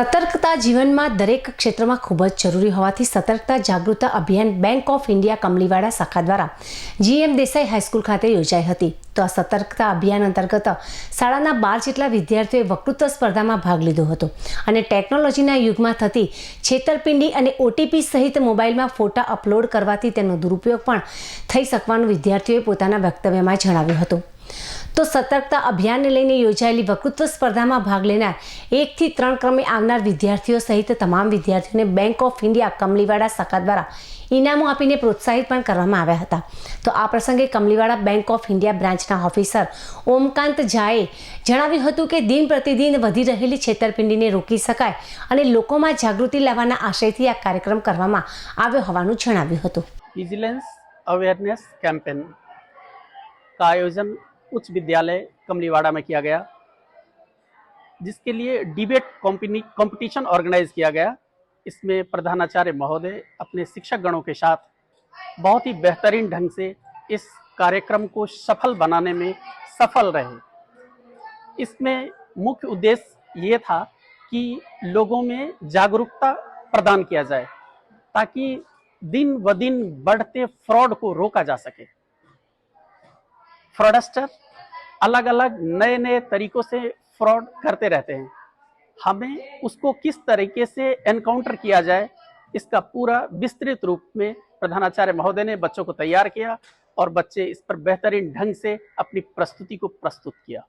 સતર્કતા જીવનમાં દરેક ક્ષેત્રમાં ખૂબ જ જરૂરી હોવાથી સતર્કતા જાગૃતતા અભિયાન બેંક ઓફ ઇન્ડિયા કમલીવાડા શાખા દ્વારા જીએમ દેસાઈ હાઈસ્કૂલ ખાતે યોજાઈ હતી. તો આ સતર્કતા અભિયાન અંતર્ગત શાળાના બાર જેટલા વિદ્યાર્થીઓએ વક્તૃત્વ સ્પર્ધામાં ભાગ લીધો હતો અને ટેકનોલોજીના યુગમાં થતી છેતરપિંડી અને ઓટીપી સહિત મોબાઈલમાં ફોટા અપલોડ કરવાથી તેનો દુરુપયોગ પણ થઈ શકવાનું વિદ્યાર્થીઓએ પોતાના વક્તવ્યમાં જણાવ્યું હતું. તો સતર્કતા અભિયાનને લઈને યોજાયેલી વક્તૃત્વ સ્પર્ધામાં ભાગ લેનાર એકથી ત્રણ ક્રમે આવનાર વિદ્યાર્થીઓ સહિત તમામ વિદ્યાર્થીઓને બેંક ઓફ ઇન્ડિયા કમલીવાડા શાખા દ્વારા ઇનામો આપીને પ્રોત્સાહિત પણ કરવામાં આવ્યા હતા તો આ પ્રસંગે કમલીવાડા બેંક ઓફ ઇન્ડિયા બ્રાન્ચના ઓફિસર ઓમકાંત ઝાએ જણાવ્યું હતું કે દિન પ્રતિદિન વધી રહેલી છેતરપિંડીને રોકી શકાય અને લોકોમાં જાગૃતિ લાવવાના આશયથી આ કાર્યક્રમ કરવામાં આવ્યો હોવાનું જણાવ્યું હતું विजिलेंस अवेयरनेस कैंपेन का आयोजन उच्च विद्यालय कमलीवाड़ा में किया गया, जिसके लिए डिबेट कंपटीशन ऑर्गेनाइज किया गया। इसमें प्रधानाचार्य महोदय अपने शिक्षक गणों के साथ बहुत ही बेहतरीन ढंग से इस कार्यक्रम को सफल बनाने में सफल रहे। इसमें मुख्य उद्देश्य ये था कि लोगों में जागरूकता प्रदान किया जाए, ताकि दिन व दिन बढ़ते फ्रॉड को रोका जा सके। फ्रॉडस्टर अलग अलग नए नए तरीकों से फ्रॉड करते रहते हैं। हमें उसको किस तरीके से एनकाउंटर किया जाए, इसका पूरा विस्तृत रूप में प्रधानाचार्य महोदय ने बच्चों को तैयार किया और बच्चे इस पर बेहतरीन ढंग से अपनी प्रस्तुति को प्रस्तुत किया।